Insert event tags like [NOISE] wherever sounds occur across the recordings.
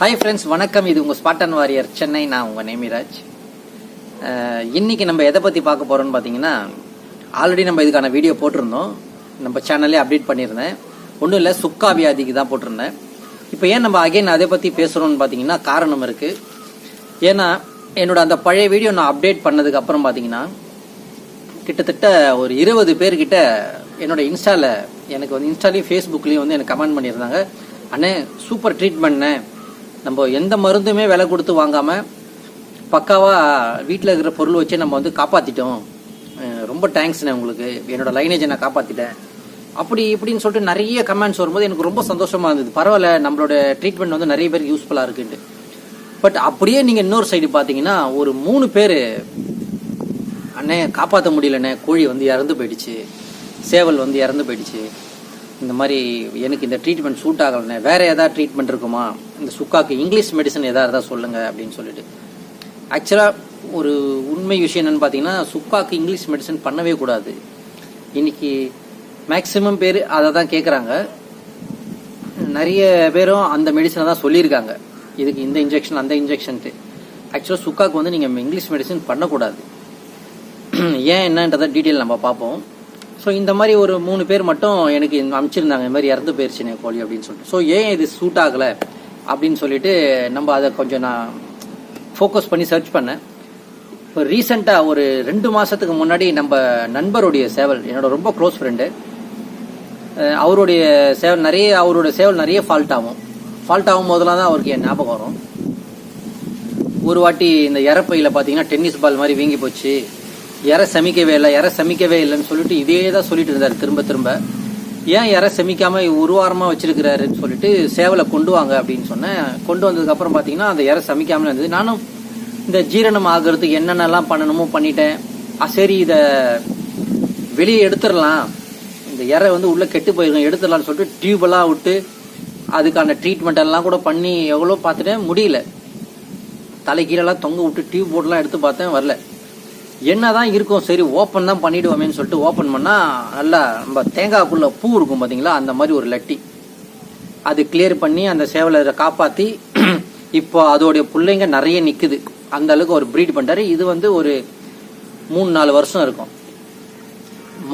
Hi friends வணக்கம். இது உங்கள் ஸ்பாட்டன் வாரியர் சென்னை நான் உங்கள் நேமிராஜ். இன்றைக்கி நம்ம எதை பற்றி பார்க்க போகிறோம்னு பார்த்தீங்கன்னா ஆல்ரெடி நம்ம இதுக்கான வீடியோ போட்டிருந்தோம். நம்ம சேனல்லே அப்டேட் பண்ணியிருந்தேன். ஒன்றும் இல்லை சுக்கா வியாதிக்கு தான் போட்டிருந்தேன். இப்போ ஏன் நம்ம அகைன் அதை பற்றி பேசுகிறோம்னு பார்த்தீங்கன்னா காரணம் இருக்குது ஏன்னா என்னோட அந்த பழைய வீடியோ நான் அப்டேட் பண்ணதுக்கப்புறம் பார்த்தீங்கன்னா கிட்டத்தட்ட ஒரு இருபது பேர்கிட்ட என்னோட இன்ஸ்டாவில் எனக்கு வந்து இன்ஸ்டாலையும் ஃபேஸ்புக்லேயும் வந்து எனக்கு கமெண்ட் பண்ணியிருந்தாங்க. அண்ணே சூப்பர் ட்ரீட்மெண்ட்ண்ணே நம்ம எந்த மருந்துமே விலை கொடுத்து வாங்காமல் பக்காவாக வீட்டில் இருக்கிற பொருள் வச்சே நம்ம வந்து காப்பாற்றிட்டோம் ரொம்ப தேங்க்ஸ்ண்ணே உங்களுக்கு. என்னோடய லைனேஜை நான் காப்பாற்றிட்டேன் அப்படி இப்படின்னு சொல்லிட்டு நிறைய கமெண்ட்ஸ் வரும்போது எனக்கு ரொம்ப சந்தோஷமாக இருந்தது. பரவாயில்ல நம்மளோட ட்ரீட்மெண்ட் வந்து நிறைய பேருக்கு யூஸ்ஃபுல்லாக இருக்குன்ட்டு. பட் அப்படியே நீங்கள் இன்னொரு சைடு பார்த்தீங்கன்னா ஒரு மூணு பேர் அண்ணே காப்பாற்ற முடியலண்ணே கோழி வந்து இறந்து போயிடுச்சு. சேவல் வந்து இறந்து போயிடுச்சு. இந்த மாதிரி எனக்கு இந்த ட்ரீட்மெண்ட் சூட் ஆகலைண்ணே. வேறு ஏதாவது ட்ரீட்மெண்ட் இருக்குமா? இந்த சுக்காக்கு இங்கிலீஷ் மெடிசன் எதாவது இருந்தால் சொல்லுங்கள் அப்படின்னு சொல்லிட்டு. ஆக்சுவலாக ஒரு உண்மை விஷயம் என்னென்னு பார்த்தீங்கன்னா சுக்காக்கு இங்கிலீஷ் மெடிசன் பண்ணவே கூடாது. இன்னைக்கு மேக்சிமம் பேர் அதை தான் கேட்குறாங்க நிறைய பேரும் அந்த மெடிசனை தான் சொல்லியிருக்காங்க. இதுக்கு இந்த இன்ஜெக்ஷன் அந்த இன்ஜெக்ஷன்ட்டு ஆக்சுவலாக சுக்காக்கு வந்து நீங்கள் இங்கிலீஷ் மெடிசன் பண்ணக்கூடாது. [CLEARS THROAT] ஏன் என்னன்றதை டீட்டெயில் நம்ம பார்ப்போம். ஸோ இந்த மாதிரி ஒரு மூணு பேர் மட்டும் எனக்கு அனுப்பிச்சிருந்தாங்க இந்த மாதிரி இறந்து போயிருச்சுனே கோழி அப்படின்னு சொல்லிட்டு. ஸோ ஏன் இது சூட் ஆகலை அப்படின்னு சொல்லிட்டு நம்ம அதை கொஞ்சம் நான் ஃபோக்கஸ் பண்ணி சர்ச் பண்ணேன். இப்போ ரீசெண்டாக ஒரு ரெண்டு மாதத்துக்கு முன்னாடி நம்ம நண்பருடைய சேவல் என்னோட ரொம்ப க்ளோஸ் ஃப்ரெண்டு அவருடைய சேவல் நிறைய அவரோட சேவல் நிறைய ஃபால்ட் ஆகும். ஃபால்ட் ஆகும் போதெல்லாம் தான் அவருக்கு என் ஞாபகம் வரும். ஒரு வாட்டி இந்த இறப்பையில் பார்த்தீங்கன்னா டென்னிஸ் பால் மாதிரி வீங்கி போச்சு. இற சமிக்கவே இல்லை இற சமிக்கவே இல்லைன்னு சொல்லிட்டு இதே தான் சொல்லிட்டு இருந்தார் திரும்ப திரும்ப. ஏன் இற செமிக்காம ஒரு வாரமாக வச்சிருக்கிறாருன்னு சொல்லிட்டு சேவலை கொண்டு வாங்க அப்படின்னு சொன்னேன். கொண்டு வந்ததுக்கப்புறம் பார்த்தீங்கன்னா அந்த இற சமைக்காமல் இருந்தது. நானும் இந்த ஜீரணம் ஆகிறதுக்கு என்னென்னலாம் பண்ணணுமோ பண்ணிட்டேன். ஆ, சரி இதை வெளியே எடுத்துடலாம். இந்த இறை வந்து உள்ளே கெட்டு போயிருக்கும் எடுத்துடலாம்னு சொல்லிட்டு டியூப் எல்லாம் விட்டு அதுக்கான ட்ரீட்மெண்ட் எல்லாம் கூட பண்ணி எவ்வளோ பார்த்துட்டேன் முடியல. தலைக்கீழெல்லாம் தொங்க விட்டு டியூப் போர்ட்லாம் எடுத்து பார்த்தேன் வரல. என்ன தான் இருக்கும் சரி ஓப்பன் தான் பண்ணிடுவோமேன்னு சொல்லிட்டு ஓப்பன் பண்ணால் நல்லா நம்ம தேங்காய்க்குள்ளே பூ இருக்கும் பார்த்தீங்களா அந்த மாதிரி ஒரு லட்டி. அது கிளியர் பண்ணி அந்த சேவலை காப்பாற்றி [CLEARS THROAT] இப்போ அதோடைய பிள்ளைங்க நிறைய நிற்குது அந்த அளவுக்கு ஒரு ப்ரீட் பண்ணுறாரு இது வந்து ஒரு மூணு நாலு வருஷம் இருக்கும்.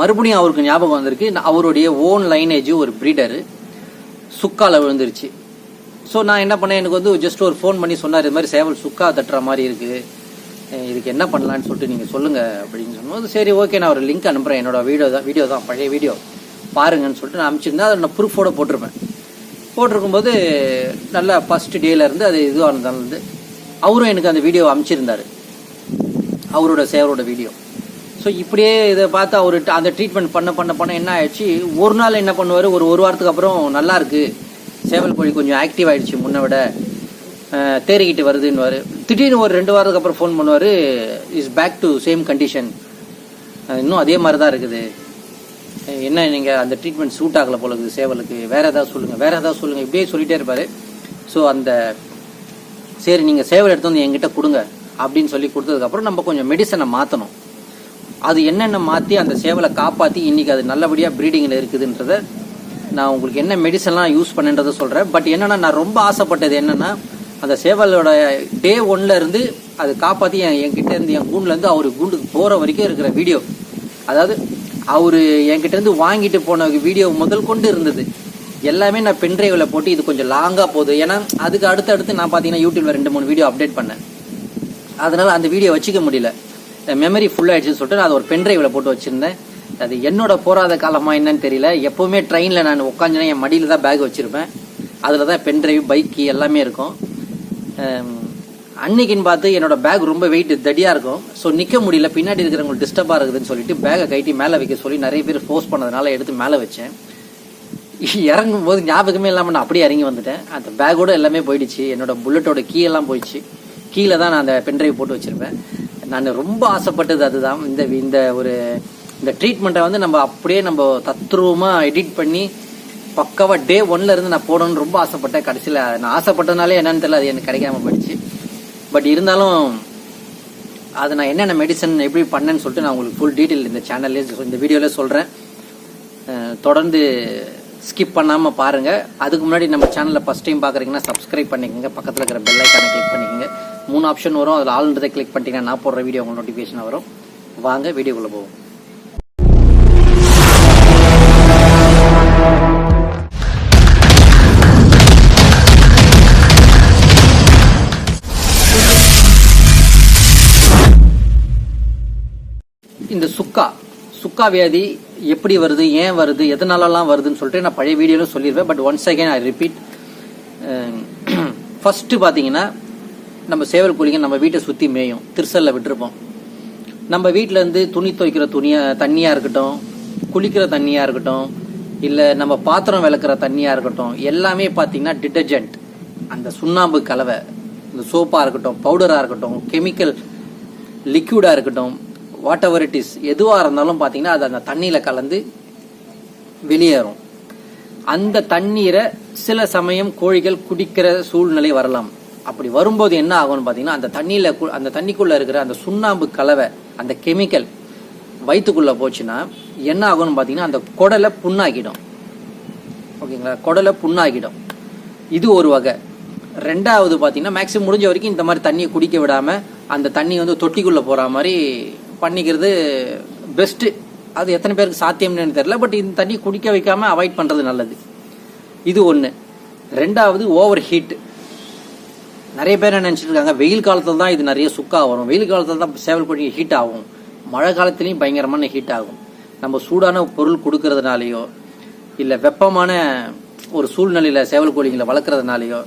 மறுபடியும் அவருக்கு ஞாபகம் வந்திருக்கு அவருடைய ஓன் லைனேஜ் ஒரு ப்ரீடரு சுக்கால விழுந்துருச்சு. ஸோ நான் என்ன பண்ணேன்? எனக்கு வந்து ஜஸ்ட் ஒரு ஃபோன் பண்ணி சொன்னார் இது மாதிரி சேவல் சுக்கா தட்டுற மாதிரி இருக்குது. இதுக்கு என்ன பண்ணலான்னு சொல்லிட்டு நீங்கள் சொல்லுங்க அப்படின்னு சொன்னோம். சரி ஓகே நான் ஒரு லிங்க் அனுப்புகிறேன் என்னோட வீடியோ தான் வீடியோ தான் பழைய வீடியோ பாருங்கன்னு சொல்லிட்டு நான் அனுப்பிச்சிருந்தேன். அதை நான் ப்ரூஃபோட போட்டிருப்பேன். போட்டிருக்கும்போது நல்லா ஃபஸ்ட்டு டேலேருந்து அது இதுவாக இருந்து அவரும் எனக்கு அந்த வீடியோ அனுப்பிச்சிருந்தாரு. அவரோட சேவரோட வீடியோ ஸோ இப்படியே இதை பார்த்து அவர் அந்த ட்ரீட்மெண்ட் பண்ண பண்ண பண்ண என்ன ஆயிடுச்சு? ஒரு நாள் என்ன பண்ணுவார்? ஒரு ஒரு வாரத்துக்கு அப்புறம் நல்லாயிருக்கு சேவல் கோழி கொஞ்சம் ஆக்டிவ் ஆகிடுச்சு முன்னை விட. தேறிக்கிட்டு வருதுன்னு திடீர்னு ஒரு ரெண்டு வாரத்துக்கு அப்புறம் ஃபோன் பண்ணுவார் is back to same condition இன்னும் அதே மாதிரி தான் இருக்குது. என்ன நீங்கள் அந்த ட்ரீட்மெண்ட் சூட் ஆகலை போல இருக்குது சேவலுக்கு? வேறு ஏதாவது சொல்லுங்கள் வேறு ஏதாவது சொல்லுங்கள் இப்படியே சொல்லிகிட்டே இருப்பார். ஸோ அந்த சரி நீங்கள் சேவல் எடுத்து வந்து என்கிட்ட கொடுங்க அப்படின்னு சொல்லி கொடுத்ததுக்கப்புறம் நம்ம கொஞ்சம் மெடிசனை மாற்றணும் அது என்னென்ன மாற்றி அந்த சேவலை காப்பாற்றி இன்றைக்கி அது நல்லபடியாக ப்ரீடிங்கில் இருக்குதுன்றத நான் உங்களுக்கு என்ன மெடிசன்லாம் யூஸ் பண்ணுன்றதை சொல்கிறேன் பட் என்னென்னா நான் ரொம்ப ஆசைப்பட்டது என்னென்னா அந்த சேவலோட டே ஒன்ல இருந்து அது காப்பாற்றி என் என்கிட்ட இருந்து என் கூண்டுலேருந்து அவர் கூண்டுக்கு போகிற வரைக்கும் இருக்கிற வீடியோ அதாவது அவர் என்கிட்டேருந்து வாங்கிட்டு போன வீடியோ முதல் கொண்டு இருந்தது. எல்லாமே நான் பென்ட்ரைவில் போட்டு இது கொஞ்சம் லாங்காக போகுது. ஏன்னா அதுக்கு அடுத்து அடுத்து நான் பார்த்தீங்கன்னா யூடியூப்பில் ரெண்டு மூணு வீடியோ அப்டேட் பண்ணேன். அதனால் அந்த வீடியோ வச்சுக்க முடியல. மெமரி ஃபுல் ஆயிடுச்சுன்னு சொல்லிட்டு நான் அதை ஒரு பென்ட்ரைவில் போட்டு வச்சுருந்தேன். அது என்னோட போராத காலமாக என்னன்னு தெரியல. எப்போவுமே ட்ரெயினில் நான் உட்காந்துனா என் மடியில் தான் பேக் வச்சுருப்பேன். அதில் தான் பென்ட்ரைவ் பைக்கு எல்லாமே இருக்கும். அன்னைக்குன்னு பார்த்து என்னோட பேக் ரொம்ப வெயிட் தடியாக இருக்கும். ஸோ நிற்க முடியல. பின்னாடி இருக்கிறவங்களுக்கு டிஸ்டர்பாக இருக்குதுன்னு சொல்லிட்டு பேக்கை கைட்டி மேலே வைக்க சொல்லி நிறைய பேர் ஃபோர்ஸ் பண்ணதுனால எடுத்து மேலே வச்சேன். இறங்கும் போது ஞாபகமே இல்லாமல் நான் அப்படியே இறங்கி வந்துட்டேன். அந்த பேக்கோட எல்லாமே போயிடுச்சு. என்னோட புல்லட்டோட கீ எல்லாம் போயிடுச்சு. கீழே தான் நான் அந்த பென்ட்ரைவ் போட்டு வச்சிருப்பேன். நான் ரொம்ப ஆசைப்பட்டது அதுதான். இந்த இந்த ஒரு இந்த ட்ரீட்மெண்ட்டை வந்து நம்ம அப்படியே நம்ம தத்ரூபமாக எடிட் பண்ணி பக்காவா டே ஒன்ல இருந்து நான் போடணும்னு ரொம்ப ஆசைப்பட்டேன். கடைசியில் நான் ஆசைப்பட்டதுனாலே என்னன்னு தெரியல அது எனக்கு கிடைக்காம போயிடுச்சு. பட் இருந்தாலும் அது நான் என்னென்ன மெடிசன் எப்படி பண்ணேன்னு சொல்லிட்டு நான் உங்களுக்கு ஃபுல் டீட்டெயில் இந்த சேனல்லே இந்த வீடியோவில் சொல்கிறேன் தொடர்ந்து ஸ்கிப் பண்ணாமல் பாருங்கள் அதுக்கு முன்னாடி நம்ம சேனலில் ஃபஸ்ட் டைம் பார்க்குறீங்கன்னா சப்ஸ்கிரைப் பண்ணிக்கோங்க. பக்கத்தில் இருக்கிற பெல் ஐக்கானை கிளிக் பண்ணிக்கோங்க. மூணு ஆப்ஷன் வரும். அதில் ஆல்ன்றதை கிளிக் பண்ணிட்டீங்கன்னா நான் போடுற வீடியோ உங்களுக்கு நோட்டிஃபிகேஷன் வரும். வாங்க வீடியோக்குள்ளே போவோம். சுக்கா சுக்கா வியாதி எப்படி வருது ஏன் வருது எதனாலலாம் வருதுன்னு சொல்லிட்டு நான் பழைய வீடியோவில் சொல்லிடுவேன் but once [CLEARS THROAT] again I repeat first பார்த்தீங்கன்னா நம்ம சேவல் கூலிங்க நம்ம வீட்டை சுற்றி மேயும். திருசலில் விட்டுருப்போம். நம்ம வீட்டில் இருந்து துணி துவைக்கிற துணியாக தண்ணியாக இருக்கட்டும் குளிக்கிற தண்ணியாக இருக்கட்டும் இல்லை நம்ம பாத்திரம் விளக்குற தண்ணியாக இருக்கட்டும் எல்லாமே பார்த்தீங்கன்னா டிட்டர்ஜென்ட் அந்த சுண்ணாம்பு கலவை இந்த சோப்பாக இருக்கட்டும் பவுடராக இருக்கட்டும் கெமிக்கல் லிக்யூடாக இருக்கட்டும் வாட் எவர் இட் இஸ் எதுவாக இருந்தாலும் பார்த்தீங்கன்னா அது அந்த தண்ணியில் கலந்து வெளியேறும். அந்த தண்ணீரை சில சமயம் கோழிகள் குடிக்கிற சூழ்நிலை வரலாம். அப்படி வரும்போது என்ன ஆகும்னு பார்த்தீங்கன்னா அந்த தண்ணியில் அந்த தண்ணிக்குள்ளே இருக்கிற அந்த சுண்ணாம்பு கலவை அந்த கெமிக்கல் வயிற்றுக்குள்ளே போச்சுன்னா என்ன ஆகும்னு பார்த்தீங்கன்னா அந்த குடலை புண்ணாக்கிடும். ஓகேங்களா? குடலை புண்ணாக்கிடும். இது ஒரு வகை. ரெண்டாவது பார்த்தீங்கன்னா மேக்ஸிமம் முடிஞ்ச வரைக்கும் இந்த மாதிரி தண்ணியை குடிக்க விடாமல் அந்த தண்ணி வந்து தொட்டிக்குள்ளே போகிற மாதிரி பண்ணிக்கிறது பெஸ்ட்டு அது எத்தனை பேருக்கு சாத்தியம்னு தெரியல பட் இந்த தண்ணி குடிக்க வைக்காம அவாய்ட் பண்ணுறது நல்லது. இது ஒன்று ரெண்டாவது ஓவர் ஹீட் நிறைய பேர் என்ன நினச்சிட்டு இருக்காங்க வெயில் காலத்தில் தான் இது நிறைய சுக்காக வரும். வெயில் காலத்தில் தான் சேவல் கோழி ஹீட் ஆகும். மழை காலத்துலேயும் பயங்கரமான ஹீட் ஆகும். நம்ம சூடான பொருள் கொடுக்கறதுனாலையோ இல்லை வெப்பமான ஒரு சூழ்நிலையில் சேவல் கோழிங்களை வளர்க்குறதுனாலையோ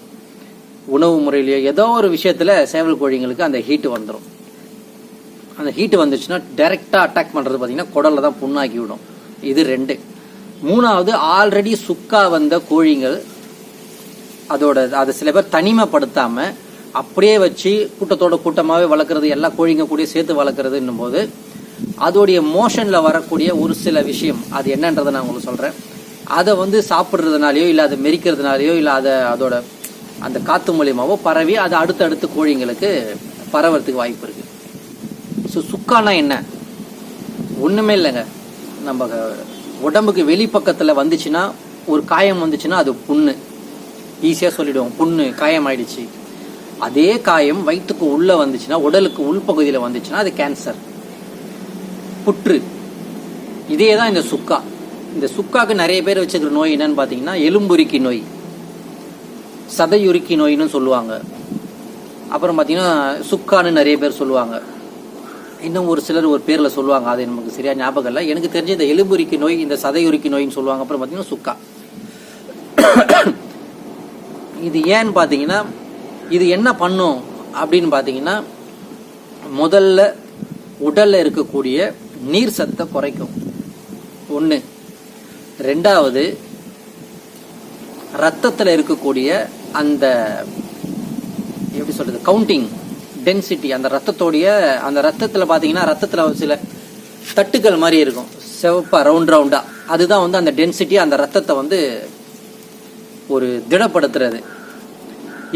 உணவு முறையிலையோ ஏதோ ஒரு விஷயத்தில் சேவல் கோழிங்களுக்கு அந்த ஹீட்டு வந்துடும் அந்த ஹீட்டு வந்துச்சுன்னா டைரெக்டாக அட்டாக் பண்ணுறது பார்த்தீங்கன்னா குடலில் தான் புண்ணாக்கி விடும். இது ரெண்டு. மூணாவது ஆல்ரெடி சுக்கா வந்த கோழிங்கள் அதோட அதை சில பேர் தனிமைப்படுத்தாமல் அப்படியே வச்சு கூட்டத்தோட கூட்டமாகவே வளர்க்குறது எல்லா கோழிங்க கூட சேர்த்து வளர்க்குறதுன்னும் போது அதோடைய மோஷனில் வரக்கூடிய ஒரு சில விஷயம் அது என்னன்றதை நான் உங்களுக்கு சொல்கிறேன் அதை வந்து சாப்பிட்றதுனாலையோ இல்லை அதை மெரிக்கிறதுனாலையோ இல்லை அதை அதோட அந்த காற்று மூலியமாகவோ பரவி அது அடுத்தடுத்து கோழிங்களுக்கு பரவறதுக்கு வாய்ப்பு இருக்குது ஸோ சுக்கானா என்ன? ஒன்றுமே இல்லைங்க. நம்ம உடம்புக்கு வெளிப்பக்கத்தில் வந்துச்சுன்னா ஒரு காயம் வந்துச்சுன்னா அது புண்ணு. ஈஸியாக சொல்லிவிடுவோம் புண்ணு காயம் ஆயிடுச்சு அதே காயம் வயிற்றுக்கு உள்ளே வந்துச்சுன்னா உடலுக்கு உள்பகுதியில் வந்துச்சுன்னா அது கேன்சர். புற்று. இதே தான் இந்த சுக்கா. இந்த சுக்காக்கு நிறைய பேர் வச்சுக்கிற நோய் என்னன்னு பார்த்தீங்கன்னா எலும்புருக்கி நோய். சதையுருக்கி நோயின்னு சொல்லுவாங்க. அப்புறம் பார்த்தீங்கன்னா சுக்கான்னு நிறைய பேர் சொல்லுவாங்க. இன்னும் ஒரு சிலர் ஒரு பேரில் சொல்லுவாங்க அது நமக்கு சரியா ஞாபகம் இல்லை. எனக்கு தெரிஞ்ச இந்த எலும்புரிக்கி நோய் இந்த சதையுரிக்கி நோயின்னு சொல்லுவாங்க. அப்புறம் பார்த்தீங்கன்னா சுக்கா. இது ஏன்னு பார்த்தீங்கன்னா இது என்ன பண்ணும் அப்படின்னு பார்த்தீங்கன்னா முதல்ல உடலில் இருக்கக்கூடிய நீர் சத்தை குறைக்கும். ஒன்று ரெண்டாவது ரத்தத்தில் இருக்கக்கூடிய அந்த எப்படி சொல்கிறது கவுண்டிங் டென்சிட்டி அந்த ரத்தத்தோடைய அந்த ரத்தத்தில் பார்த்தீங்கன்னா ரத்தத்தில் சில தட்டுக்கள் மாதிரி இருக்கும். செவப்பாக ரவுண்ட் ரவுண்டாக அதுதான் வந்து அந்த டென்சிட்டி அந்த ரத்தத்தை வந்து ஒரு திடப்படுத்துறது.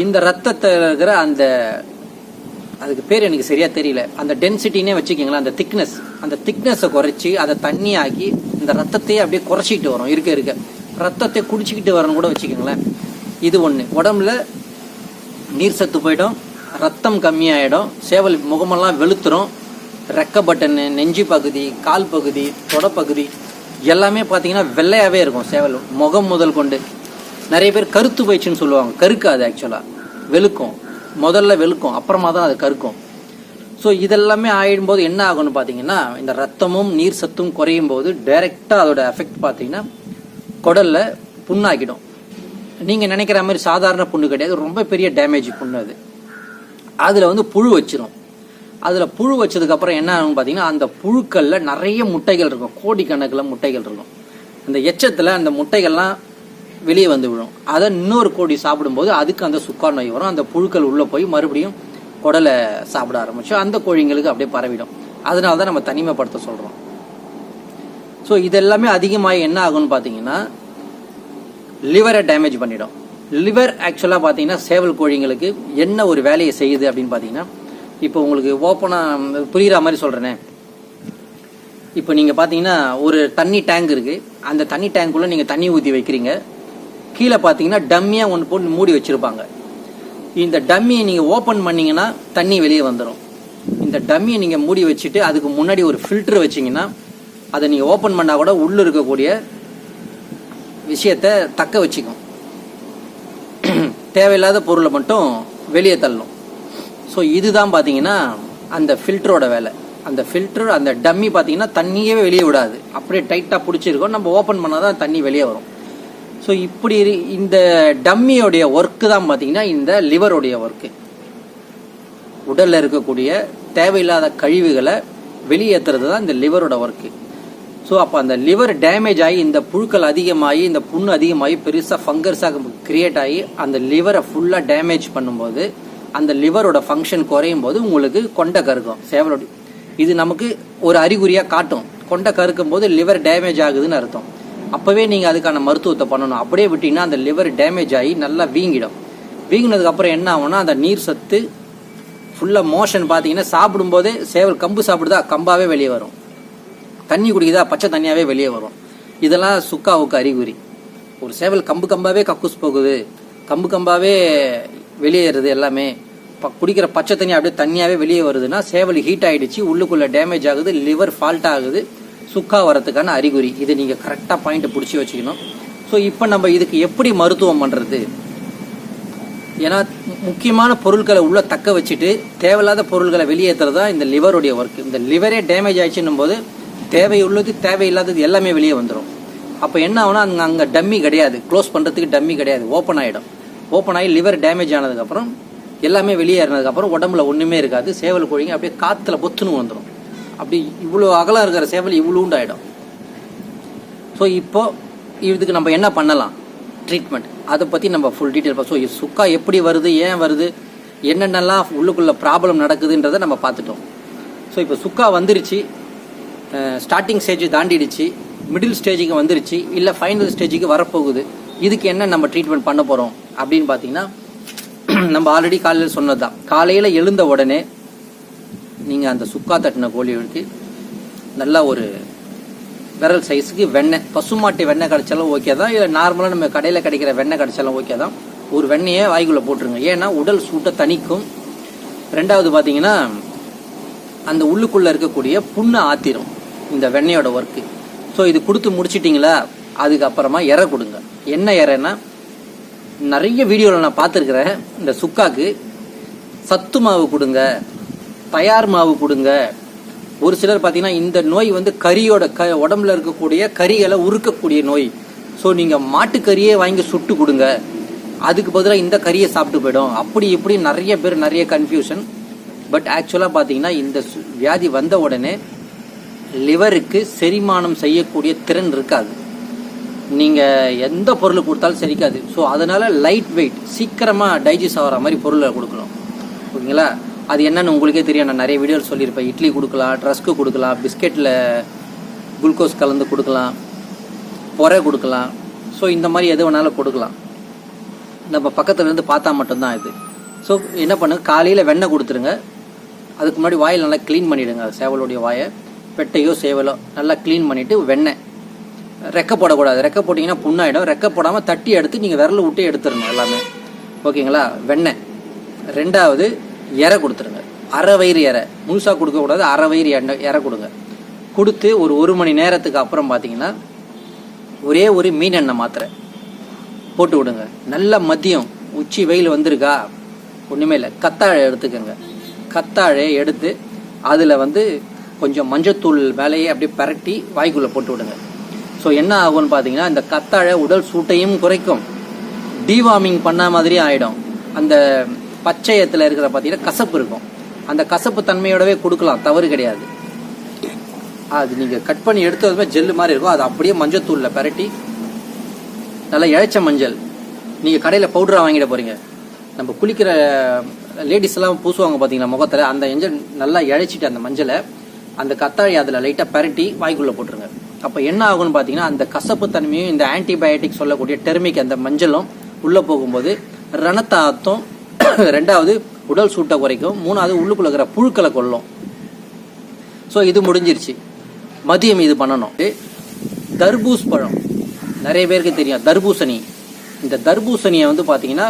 இந்த ரத்தத்தில் இருக்கிற அந்த அதுக்கு பேர் எனக்கு சரியாக தெரியல. அந்த டென்சிட்டினே வச்சுக்கிங்களேன் அந்த திக்னஸ் அந்த திக்னஸை குறைச்சி அதை தண்ணியாக்கி இந்த ரத்தத்தையே அப்படியே குறைச்சிக்கிட்டு வரும் இருக்க இருக்க. ரத்தத்தை குடிச்சிக்கிட்டு வரணும் கூட வச்சுக்கோங்களேன். இது ஒன்று உடம்புல நீர் சத்து போயிடும். ரத்தம் கம்மியாயிடும் சேவல் முகமெல்லாம் வெளுத்துரும். ரெக்க பட்டனு நெஞ்சு பகுதி கால் பகுதி தொடப்பகுதி எல்லாமே பார்த்தீங்கன்னா வெள்ளையாகவே இருக்கும் சேவல் முகம் முதல் கொண்டு. நிறைய பேர் கருத்து பயிற்சின்னு சொல்லுவாங்க. கருக்காது ஆக்சுவலாக வெளுக்கும். முதல்ல வெளுக்கும். அப்புறமா தான் அது கருக்கும். ஸோ இதெல்லாமே ஆயிடும்போது என்ன ஆகும்னு பார்த்தீங்கன்னா இந்த ரத்தமும் நீர் சத்தும் குறையும் போது டைரெக்டாக அதோட எஃபெக்ட் பார்த்தீங்கன்னா குடலில் புண்ணாக்கிடும். நீங்கள் நினைக்கிற மாதிரி சாதாரண புண்ணு கிடையாது. ரொம்ப பெரிய டேமேஜ் புண்ணு அது. அதில் வந்து புழு வச்சிரும். அதில் புழு வச்சதுக்கப்புறம் என்ன ஆகும் பார்த்தீங்கன்னா அந்த புழுக்களில் நிறைய முட்டைகள் இருக்கும். கோடிக்கணக்கில் முட்டைகள் இருக்கும். அந்த எச்சத்தில் அந்த முட்டைகள்லாம் வெளியே வந்து விடும் அதை இன்னொரு கோடி சாப்பிடும்போது அதுக்கு அந்த சுக்கா நோய் வரும். அந்த புழுக்கள் உள்ளே போய் மறுபடியும் குடலை சாப்பிட ஆரம்பிச்சோம். அந்த கோழிங்களுக்கு அப்படியே பரவிடும். அதனால தான் நம்ம தனிமைப்படுத்த சொல்கிறோம் ஸோ இதெல்லாமே அதிகமாக என்ன ஆகும்னு பார்த்தீங்கன்னா லிவரை டேமேஜ் பண்ணிடும். லிவர் ஆக்சுவலாக பார்த்தீங்கன்னா சேவல் கோழிங்களுக்கு என்ன ஒரு வேலையை செய்யுது அப்படின்னு பார்த்தீங்கன்னா இப்போ உங்களுக்கு ஓப்பனாக புரிகிற மாதிரி சொல்கிறேனே இப்போ நீங்கள் பார்த்தீங்கன்னா ஒரு தண்ணி டேங்க் இருக்குது அந்த தண்ணி டேங்க்குள்ளே நீங்கள் தண்ணி ஊற்றி வைக்கிறீங்க. கீழே பார்த்தீங்கன்னா டம்மியாக ஒன்று போட்டு மூடி வச்சுருப்பாங்க. இந்த டம்மியை நீங்கள் ஓப்பன் பண்ணீங்கன்னா தண்ணி வெளியே வந்துடும் இந்த டம்மியை நீங்கள் மூடி வச்சுட்டு அதுக்கு முன்னாடி ஒரு ஃபில்டர் வச்சீங்கன்னா அதை நீங்கள் ஓப்பன் பண்ணால் கூட உள்ளே இருக்கக்கூடிய விஷயத்தை தக்க வச்சுக்கும். தேவையில்லாத பொருளை மட்டும் வெளியே தள்ளும் ஸோ இதுதான் பார்த்தீங்கன்னா அந்த ஃபில்டரோட வேலை. அந்த ஃபில்டர் அந்த டம்மி பார்த்தீங்கன்னா தண்ணியே வெளியே விடாது. அப்படியே டைட்டாக பிடிச்சிருக்கோம். நம்ம ஓப்பன் பண்ணால் தான் தண்ணி வெளியே வரும். ஸோ இப்படி இந்த டம்மியோடைய ஒர்க்கு தான் பார்த்தீங்கன்னா இந்த லிவருடைய ஒர்க்கு உடலில் இருக்கக்கூடிய தேவையில்லாத கழிவுகளை வெளியேற்றுறது தான் இந்த லிவரோட ஒர்க்கு ஸோ அப்போ அந்த லிவர் டேமேஜ் ஆகி இந்த புழுக்கள் அதிகமாகி இந்த புண்ணு அதிகமாகி பெருசாக ஃபங்கர்ஸாக கிரியேட் ஆகி அந்த லிவரை ஃபுல்லாக டேமேஜ் பண்ணும்போது அந்த லிவரோட ஃபங்க்ஷன் குறையும் போது உங்களுக்கு கொண்டை கருக்கும் சேவலோட. இது நமக்கு ஒரு அறிகுறியாக காட்டும். கொண்டை கருக்கும் போது லிவர் டேமேஜ் ஆகுதுன்னு அர்த்தம். அப்போவே நீங்கள் அதுக்கான மருத்துவத்தை பண்ணணும். அப்படியே விட்டிங்கன்னா அந்த லிவர் டேமேஜ் ஆகி நல்லா வீங்கிடும். வீங்கினதுக்கப்புறம் என்ன ஆகும்னா அந்த நீர் சத்து ஃபுல்லாக மோஷன் பார்த்தீங்கன்னா சாப்பிடும்போதே சேவல் கம்பு சாப்பிடுதா கம்பாவே வெளியே வரும். தண்ணி குடிக்குதா? பச்சை தண்ணியாகவே வெளியே வரும். இதெல்லாம் சுக்காவுக்கு அறிகுறி. ஒரு சேவல் கம்பு கம்பாவே கக்கூஸ் போகுது. கம்பு கம்பாவே வெளியேறுது எல்லாமே. இப்போ குடிக்கிற பச்சை தண்ணி அப்படியே தண்ணியாகவே வெளியே வருதுன்னா சேவல் ஹீட் ஆகிடுச்சு உள்ளுக்குள்ளே டேமேஜ் ஆகுது லிவர் ஃபால்ட் ஆகுது. சுக்கா வரதுக்கான அறிகுறி. இது நீங்கள் கரெக்டாக பாயிண்ட் பிடிச்சி வச்சுக்கணும். ஸோ இப்போ நம்ம இதுக்கு எப்படி மருத்துவம் பண்ணுறது ஏன்னா முக்கியமான பொருட்களை உள்ளே தக்க வச்சுட்டு தேவையில்லாத பொருட்களை வெளியேற்றுறது தான் இந்த லிவருடைய ஒர்க் இந்த லிவரே டேமேஜ் ஆயிடுச்சுன்னும் போது தேவையுள்ளது தேவையில்லாதது எல்லாமே வெளியே வந்துடும் அப்போ என்ன ஆகுனா அங்கே அங்கே டம்மி கிடையாது. க்ளோஸ் பண்ணுறதுக்கு டம்மி கிடையாது. ஓப்பன் ஆகிடும் ஓப்பன் ஆகி லிவர் டேமேஜ் ஆனதுக்கப்புறம் எல்லாமே வெளியேறினதுக்கப்புறம் உடம்புல ஒன்றுமே இருக்காது. சேவல் கோழிங்க அப்படியே காற்றுல பொத்துன்னு வந்துடும் அப்படி இவ்வளோ அகலாக இருக்கிற சேவல் இவ்வளோண்டு ஆகிடும் ஸோ இப்போது இதுக்கு நம்ம என்ன பண்ணலாம்? ட்ரீட்மெண்ட் அதை பற்றி நம்ம ஃபுல் டீட்டெயில் ஸோ சுக்கா எப்படி வருது ஏன் வருது என்னென்னலாம் உள்ளுக்குள்ளே ப்ராப்ளம் நடக்குதுன்றதை நம்ம பார்த்துட்டோம். ஸோ இப்போ சுக்கா வந்துருச்சு. ஸ்டார்டிங் ஸ்டேஜ் தாண்டிடுச்சு மிடில் ஸ்டேஜுக்கு வந்துருச்சு இல்லை ஃபைனல் ஸ்டேஜுக்கு வரப்போகுது. இதுக்கு என்ன நம்ம ட்ரீட்மெண்ட் பண்ண போகிறோம் அப்படின்னு பார்த்தீங்கன்னா [CLEARS THROAT] நம்ம ஆல்ரெடி காலையில் சொன்னது தான் காலையில் எழுந்த உடனே நீங்கள் அந்த சுக்கா தட்டின கோழிகளுக்கு நல்லா ஒரு விரல் சைஸுக்கு வெண்ணெய் பசுமாட்டு வெண்ணெய் கிடைச்சாலும் ஓகே தான். இல்லை நார்மலாக நம்ம கடையில் கிடைக்கிற வெண்ணெய் கிடைச்சாலும் ஓகே தான். ஒரு வெண்ணெயை வாய்க்குள்ளே போட்டுருங்க. ஏன்னா உடல் சூட்டை தணிக்கும். ரெண்டாவது பார்த்தீங்கன்னா அந்த உள்ளுக்குள்ளே இருக்கக்கூடிய புண்ணை ஆத்திரும். இந்த வெண்ணையோட ஒர்க்கு ஸோ இது கொடுத்து முடிச்சிட்டிங்களா? அதுக்கப்புறமா இறை கொடுங்க. என்ன இறைன்னா நிறைய வீடியோவில் நான் பார்த்துருக்குறேன். இந்த சுக்காக்கு சத்து மாவு கொடுங்க தயார் மாவு கொடுங்க. ஒரு சிலர் பார்த்தீங்கன்னா இந்த நோய் வந்து கறியோட க உடம்புல இருக்கக்கூடிய கறிகளை உருக்கக்கூடிய நோய். ஸோ நீங்கள் மாட்டுக்கறியே வாங்கி சுட்டு கொடுங்க. அதுக்கு பதிலாக இந்த கறியை சாப்பிட்டு போயிடும். அப்படி இப்படி நிறைய பேர் நிறைய கன்ஃபியூஷன் பட் ஆக்சுவலாக பார்த்தீங்கன்னா இந்த சு- வியாதி வந்த உடனே லிவருக்கு செரிமானம் செய்யக்கூடிய திறன் இருக்காது. நீங்கள் எந்த பொருள் கொடுத்தாலும் செரிக்காது. ஸோ அதனால் லைட் வெயிட் சீக்கிரமாக டைஜஸ்ட் ஆகிற மாதிரி பொருளை கொடுக்கணும். ஓகேங்களா? அது என்னன்னு உங்களுக்கே தெரியும். நான் நிறைய வீடியோவில் சொல்லியிருப்பேன். இட்லி கொடுக்கலாம் ட்ரஸ்க்கு கொடுக்கலாம் பிஸ்கெட்டில் குளுக்கோஸ் கலந்து கொடுக்கலாம் பொறை கொடுக்கலாம். ஸோ இந்த மாதிரி எது வேணாலும் கொடுக்கலாம். நம்ம பக்கத்துலேருந்து பார்த்தா மட்டும்தான் இது. ஸோ என்ன பண்ணுங்க? காலையில் வெண்ணெய் கொடுத்துருங்க. அதுக்கு முன்னாடி வாயில் நல்லா க்ளீன் பண்ணிவிடுங்க சேவலுடைய வாயை. பெட்டையோ சேவலோ நல்லா க்ளீன் பண்ணிவிட்டு வெண்ணெய். ரெக்கை போடக்கூடாது. ரெக்கை போட்டிங்கன்னா புண்ணாயிடும். ரெக்கை போடாமல் தட்டி எடுத்து நீங்கள் விரல விட்டு எடுத்துடணும் எல்லாமே. ஓகேங்களா? வெண்ணெய். ரெண்டாவது இறை கொடுத்துருங்க. அரை வயிறு இறை முழுசாக கொடுக்கக்கூடாது. அரை வயிறு எண்ணெய் இறை கொடுங்க. கொடுத்து ஒரு ஒரு மணி நேரத்துக்கு அப்புறம் பார்த்தீங்கன்னா ஒரே ஒரு மீன் எண்ணெய் மாத்திரை போட்டு விடுங்க. நல்ல மதியம் உச்சி வெயில் வந்திருக்கா? ஒன்றுமே இல்லை. கத்தாழை எடுத்துக்கோங்க. கத்தாழை எடுத்து அதில் வந்து கொஞ்சம் மஞ்சத்தூள் மேலேயே அப்படியே பரட்டி வாய்க்குள்ளே போட்டு விடுங்க. ஸோ என்ன ஆகும்னு பார்த்தீங்கன்னா இந்த கத்தாழை உடல் சூட்டையும் குறைக்கும். டிவார்மிங் பண்ண மாதிரி ஆகிடும் அந்த பச்சையத்தில் இருக்கிற பார்த்தீங்கன்னா கசப்பு இருக்கும். அந்த கசப்பு தன்மையோடவே கொடுக்கலாம் தவறு கிடையாது. அது நீங்கள் கட் பண்ணி எடுத்ததுமே ஜெல்லு மாதிரி இருக்கும். அது அப்படியே மஞ்சத்தூளில் பரட்டி நல்லா இழைச்ச மஞ்சள். நீங்கள் கடையில் பவுடராக வாங்கிட போகிறீங்க நம்ம குளிக்கிற லேடிஸ் எல்லாம் பூசுவாங்க பார்த்தீங்களா முகத்தில்? அந்த எஞ்சல் நல்லா இழைச்சிட்டு அந்த மஞ்சளை அந்த கத்தாழி அதில் லைட்டாக பரட்டி வாய்க்குள்ளே போட்டுருங்க. அப்போ என்ன ஆகும்னு பார்த்தீங்கன்னா அந்த கசப்பு தன்மையும் இந்த ஆன்டிபயோட்டிக் சொல்லக்கூடிய டெர்மிக் அந்த மஞ்சளும் உள்ளே போகும்போது ரணத்தாத்தம் [COUGHS] ரெண்டாவது உடல் சூட்டை குறைக்கும் மூணாவது உள்ளுக்குள்ள இருக்கிற புழுக்களை கொல்லும். ஸோ இது முடிஞ்சிருச்சு. மதியம் இது பண்ணணும். தர்பூஸ் பழம். நிறைய பேருக்கு தெரியும். தர்பூசணி. இந்த தர்பூசணியை வந்து பார்த்தீங்கன்னா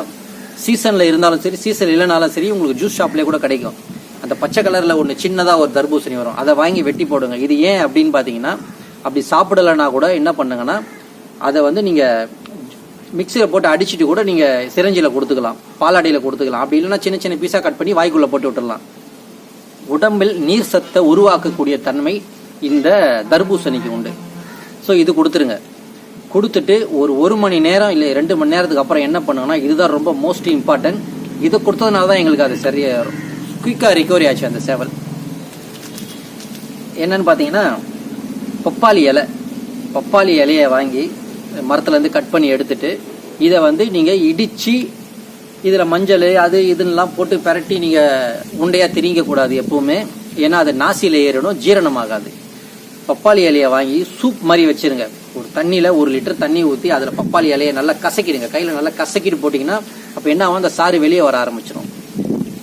சீசனில் இருந்தாலும் சரி சீசன் இல்லைனாலும் சரி உங்களுக்கு ஜூஸ் ஷாப்லேயே கூட கிடைக்கும். அந்த பச்சை கலரில் ஒன்று சின்னதாக ஒரு தர்பூசணி வரும். அதை வாங்கி வெட்டி போடுங்க. இது ஏன் அப்படின்னு பார்த்தீங்கன்னா அப்படி சாப்பிடலைன்னா கூட என்ன பண்ணுங்கன்னா அதை வந்து நீங்கள் மிக்சியில் போட்டு அடிச்சுட்டு கூட நீங்கள் சிரஞ்சியில் கொடுத்துக்கலாம். பாலாடையில் கொடுத்துக்கலாம். அப்படி இல்லைன்னா சின்ன சின்ன பீஸாக கட் பண்ணி வாய்க்குள்ளே போட்டு விட்டுடலாம். உடம்பில் நீர் சத்தை உருவாக்கக்கூடிய தன்மை இந்த தர்பூசணிக்கு உண்டு. ஸோ இது கொடுத்துருங்க. கொடுத்துட்டு ஒரு ஒரு மணி நேரம் இல்லை ரெண்டு மணி நேரத்துக்கு அப்புறம் என்ன பண்ணுங்கன்னா இதுதான் ரொம்ப மோஸ்ட் இம்பார்ட்டன்ட் இதை கொடுத்ததுனால தான் எங்களுக்கு அது சரியாக குயிக்காக ரிகவரி ஆச்சு அந்த சேவல். என்னன்னு பார்த்தீங்கன்னா பப்பாளி இலை பப்பாளி இலையை வாங்கி மரத்துலேருந்து கட் பண்ணி எடுத்துட்டு இதை வந்து நீங்கள் இடித்து இதில் மஞ்சள் அது இதுன்னெலாம் போட்டு பிரட்டி நீங்கள் உண்டையாக திரிங்கக்கூடாது எப்பவுமே. ஏன்னா அது நாசியில் ஏறிடும் ஜீரணமாகாது. பப்பாளி இலையை வாங்கி சூப் மாதிரி வச்சிருங்க. ஒரு தண்ணியில் ஒரு லிட்டர் தண்ணி ஊற்றி அதில் பப்பாளி இலையை நல்லா கசக்கிடுங்க. கையில் நல்லா கசக்கிட்டு போட்டிங்கன்னா அப்போ என்ன ஆகும்? அந்த சாறு வெளியே வர ஆரம்பிச்சிடும்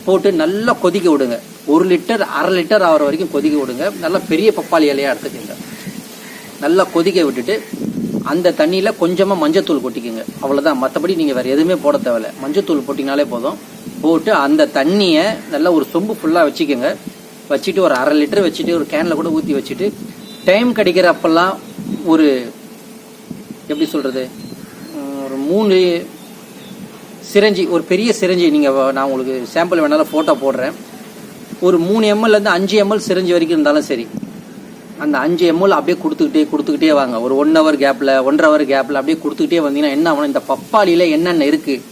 போட்டு நல்லா கொதிக்க விடுங்க. ஒரு லிட்டர் அரை லிட்டர் ஆகிற வரைக்கும் கொதிக்க விடுங்க. நல்லா பெரிய பப்பாளி இலையாக எடுத்துக்கோங்க நல்லா கொதிக்க விட்டுட்டு அந்த தண்ணியில் கொஞ்சமாக மஞ்சத்தூள் கொட்டிக்கோங்க. அவ்வளோதான் மற்றபடி நீங்கள் வேறு எதுவுமே போட தேவையில்ல. மஞ்சத்தூள் போட்டிங்கனாலே போதும். போட்டு அந்த தண்ணியை நல்லா ஒரு சொம்பு ஃபுல்லாக வச்சுக்கோங்க. வச்சுட்டு ஒரு அரை லிட்டர் வச்சுட்டு ஒரு கேனில் கூட ஊற்றி வச்சுட்டு டைம் கிடைக்கிறப்பெல்லாம் ஒரு எப்படி சொல்கிறது ஒரு மூணு சிரஞ்சி ஒரு பெரிய சிரஞ்சி நீங்கள் நான் உங்களுக்கு சாம்பிள் வேணாலும் ஃபோட்டோ போடுறேன். ஒரு மூணு எம்எல்லேருந்து அஞ்சு எம்எல் சிரஞ்சி வரைக்கும் இருந்தாலும் சரி. அந்த அஞ்சு எம்எல் அப்படியே கொடுத்துக்கிட்டே கொடுத்துக்கிட்டே வாங்க. ஒரு ஒன் ஹவர் கேப்பில் ஒன்றரை ஹவர் கேப்பில் அப்படியே கொடுத்துக்கிட்டே வந்தீங்கன்னா என்ன ஆகணும் இந்த பப்பாளியில் என்னென்ன இருக்குது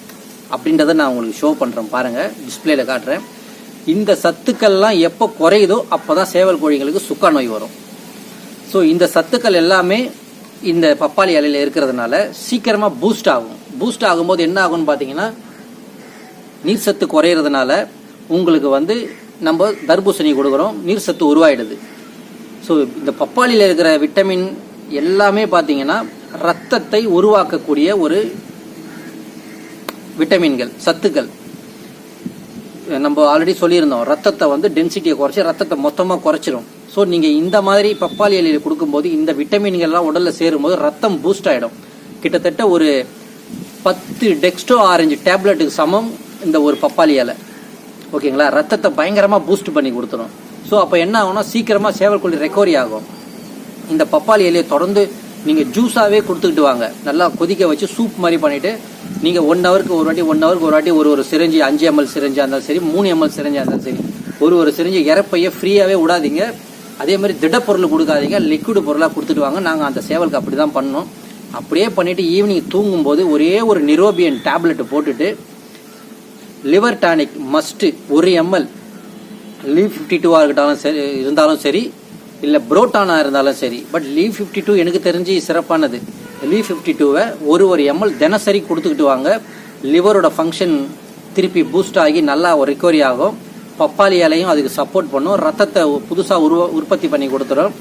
அப்படின்றத நான் உங்களுக்கு ஷோ பண்ணுறேன் பாருங்கள் டிஸ்பிளேல காட்டுறேன். இந்த சத்துக்கள்லாம் எப்போ குறையுதோ அப்போ தான் சேவல் கோழிகளுக்கு சுக்கா நோய் வரும். ஸோ இந்த சத்துக்கள் எல்லாமே இந்த பப்பாளி இலையில் இருக்கிறதுனால சீக்கிரமாக பூஸ்ட் ஆகும். பூஸ்ட் ஆகும்போது என்ன ஆகும்னு பார்த்தீங்கன்னா நீர் சத்து குறையிறதுனால உங்களுக்கு வந்து நம்ம தர்பூசணி கொடுக்குறோம் நீர் சத்து உருவாயிடுது. ஸோ இந்த பப்பாளியில் இருக்கிற விட்டமின் எல்லாமே பார்த்தீங்கன்னா ரத்தத்தை உருவாக்கக்கூடிய ஒரு விட்டமின்கள் சத்துக்கள். நம்ம ஆல்ரெடி சொல்லியிருந்தோம் ரத்தத்தை வந்து டென்சிட்டியை குறைச்சி ரத்தத்தை மொத்தமாக குறைச்சிரும். ஸோ நீங்கள் இந்த மாதிரி பப்பாளி இலையில் கொடுக்கும்போது இந்த விட்டமின்கள்லாம் உடலில் சேரும்போது ரத்தம் பூஸ்ட் ஆகிடும் கிட்டத்தட்ட ஒரு பத்து டெக்ஸ்டோ ஆரஞ்சு டேப்லெட்டுக்கு சமம் இந்த ஒரு பப்பாளி இலை ஓகேங்களா? ரத்தத்தை பயங்கரமாக பூஸ்ட் பண்ணி கொடுத்துரும். ஸோ அப்போ என்ன ஆகும்னா சீக்கிரமாக சேவல்குழி ரெக்கவரி ஆகும். இந்த பப்பாளி இலையை தொடர்ந்து நீங்கள் ஜூஸாகவே கொடுத்துக்கிட்டு வாங்க. நல்லா கொதிக்க வச்சு சூப் மாதிரி பண்ணிவிட்டு நீங்கள் ஒன் ஹவருக்கு ஒரு வாட்டி ஒன் ஹவருக்கு ஒரு வாட்டி ஒரு ஒரு சிரஞ்சி அஞ்சு எம்எல் சிரஞ்சாக இருந்தாலும் சரி மூணு எம்எல் சிரஞ்சாக இருந்தாலும் சரி ஒரு ஒரு சிரஞ்சி இறப்பைய ஃப்ரீயாகவே விடாதீங்க. அதே மாதிரி திடப்பொருள் கொடுக்காதீங்க. லிக்விட் பொருளாக கொடுத்துட்டு வாங்க. நாங்கள் அந்த சேவலுக்கு அப்படி தான் பண்ணோம். அப்படியே பண்ணிவிட்டு ஈவினிங் தூங்கும்போது ஒரே ஒரு நிரோபியன் டேப்லெட் போட்டுட்டு லிவர் டானிக் மஸ்ட்டு ஒரு எம்எல் லீவ் ஃபிஃப்டி டூவாக இருக்கட்டாலும் சரி இருந்தாலும் சரி இல்லை புரோட்டானாக இருந்தாலும் சரி. பட் லீவ் ஃபிஃப்டி டூ எனக்கு தெரிஞ்சு சிறப்பானது. லீவ் ஃபிஃப்டி டூவை ஒரு ஒரு எம்எல் தினசரி கொடுத்துக்கிட்டு வாங்க. லிவரோட ஃபங்க்ஷன் திருப்பி பூஸ்ட் ஆகி நல்லா ரிக்கவரி ஆகும். பப்பாளி இலையும் அதுக்கு சப்போர்ட் பண்ணும். ரத்தத்தை புதுசாக உருவ உற்பத்தி பண்ணி கொடுத்துரும்.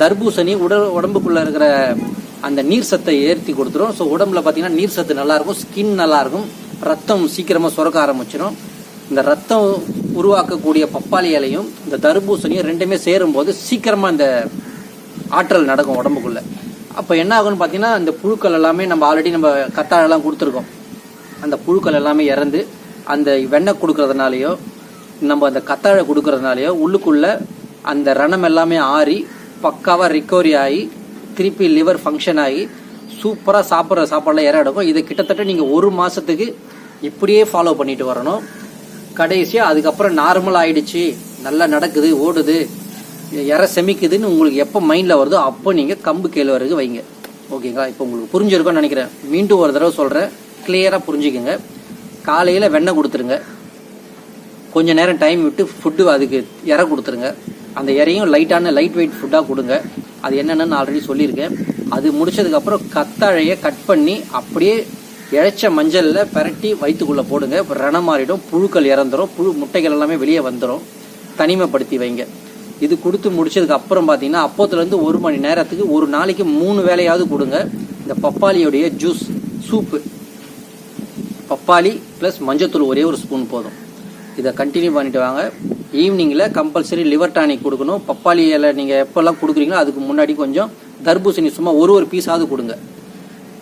தர்பூசணி உடல் உடம்புக்குள்ளே இருக்கிற அந்த நீர் சத்தை ஏற்றி கொடுத்துரும். ஸோ உடம்புல பார்த்தீங்கன்னா நீர் சத்து நல்லாயிருக்கும் ஸ்கின் நல்லாயிருக்கும். ரத்தம் சீக்கிரமாக சுரக்க ஆரம்பிச்சிடும் இந்த ரத்தம் உருவாக்கக்கூடிய பப்பாளி இலையும் இந்த தர்பூசணியும் ரெண்டுமே சேரும்போது சீக்கிரமாக இந்த ஆற்றல் நடக்கும் உடம்புக்குள்ளே. அப்போ என்ன ஆகும்னு பார்த்தீங்கன்னா இந்த புழுக்கள் எல்லாமே நம்ம ஆல்ரெடி நம்ம கத்தாழெல்லாம் கொடுத்துருக்கோம். அந்த புழுக்கள் எல்லாமே இறந்து அந்த வெண்ணெய் கொடுக்கறதுனாலையோ நம்ம அந்த கத்தாழை கொடுக்கறதுனாலையோ உள்ளுக்குள்ளே அந்த ரணம் எல்லாமே ஆறி பக்காவாக ரிக்கவரி ஆகி திருப்பி லிவர் ஃபங்க்ஷன் ஆகி சூப்பராக சாப்பிட்ற சாப்பாடெலாம் இற எடுக்கும். இதை கிட்டத்தட்ட நீங்கள் ஒரு மாதத்துக்கு இப்படியே ஃபாலோ பண்ணிட்டு வரணும். கடைசியாக அதுக்கப்புறம் நார்மல் ஆயிடுச்சு. நல்லா நடக்குது ஓடுது இற செமிக்குதுன்னு உங்களுக்கு எப்போ மைண்டில் வருதோ அப்போ நீங்கள் கம்பு கேழ்வரகு வைங்க. ஓகேங்களா? இப்போ உங்களுக்கு புரிஞ்சிருக்கும்னு நினைக்கிறேன். மீண்டும் ஒரு தடவை சொல்கிறேன் கிளியராக புரிஞ்சுக்கோங்க. காலையில் வெண்ணெய் கொடுத்துருங்க. கொஞ்சம் நேரம் டைம் விட்டு ஃபுட்டு அதுக்கு இற கொடுத்துருங்க. அந்த இறையும் லைட்டான லைட் வெயிட் ஃபுட்டாக கொடுங்க. அது என்னென்னு ஆல்ரெடி சொல்லியிருக்கேன். அது முடிச்சதுக்கப்புறம் கத்தாழையை கட் பண்ணி அப்படியே இழைச்ச மஞ்சளில் பரட்டி வயிற்றுக்குள்ளே போடுங்க. இப்போ ரணம் மாறிடும் புழுக்கள் இறந்துடும் புழு முட்டைகள் எல்லாமே வெளியே வந்துடும் தனிமைப்படுத்தி வைங்க. இது கொடுத்து முடிச்சதுக்கு அப்புறம் பார்த்தீங்கன்னா அப்போத்துலேருந்து ஒரு மணி நேரத்துக்கு ஒரு நாளைக்கு மூணு வேலையாவது கொடுங்க. இந்த பப்பாளியோடைய ஜூஸ் சூப்பு பப்பாளி ப்ளஸ் மஞ்சத்தூள் ஒரே ஒரு ஸ்பூன் போதும். இதை கண்டினியூ பண்ணிட்டு வாங்க. ஈவினிங்கில் கம்பல்சரி லிவர் டானிக் கொடுக்கணும். பப்பாளி இலை நீங்கள் எப்போல்லாம் கொடுக்குறீங்களோ அதுக்கு முன்னாடி கொஞ்சம் தர்பூசணி சும்மா ஒரு ஒரு பீஸாவது கொடுங்க.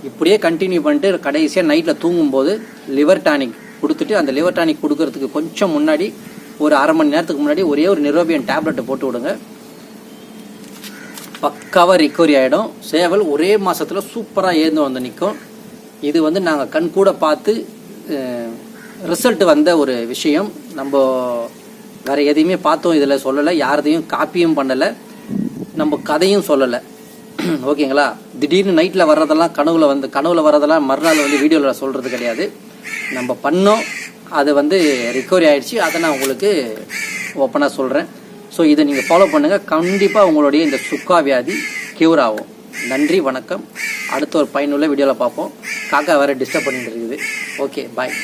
இப்படியே கண்டினியூ பண்ணிட்டு கடைசியாக நைட்டில் தூங்கும்போது லிவர் டானிக் கொடுத்துட்டு அந்த லிவர் டானிக் கொடுக்கறதுக்கு கொஞ்சம் முன்னாடி ஒரு அரை மணி நேரத்துக்கு முன்னாடி ஒரே ஒரு நிரோபியன் டேப்லெட்டை போட்டு விடுங்க. பக்காவாக ரிக்கவரி ஆகிடும் சேவல் ஒரே மாதத்தில் சூப்பராக ஏந்து வந்து நிற்கும் இது வந்து நாங்கள் கண் கூட பார்த்து ரிசல்ட் வந்த ஒரு விஷயம். நம்ம வேற எதையுமே பார்த்தோம் இதில் சொல்லலை யாரதையும் காப்பியும் பண்ணலை நம்ம கதையும் சொல்லலை. [CLEARS THROAT] ஓகேங்களா? திடீர்னு நைட்டில் வர்றதெல்லாம் கனவுல வந்து கனவுல வர்றதெல்லாம் மறுநாள் வந்து வீடியோவில் சொல்கிறது கிடையாது. நம்ம பண்ணோம் அது வந்து ரிக்கவரி ஆயிடுச்சு அதை நான் உங்களுக்கு ஓப்பனாக சொல்கிறேன் ஸோ இதை நீங்கள் ஃபாலோ பண்ணுங்கள் கண்டிப்பாக உங்களுடைய இந்த சுக்கா வியாதி க்யூர் ஆகும். நன்றி வணக்கம். அடுத்த ஒரு பயனுள்ள வீடியோவில் பார்ப்போம். காக்கா வேறு டிஸ்டர்ப் பண்ணிட்டு இருக்குது. Okay bye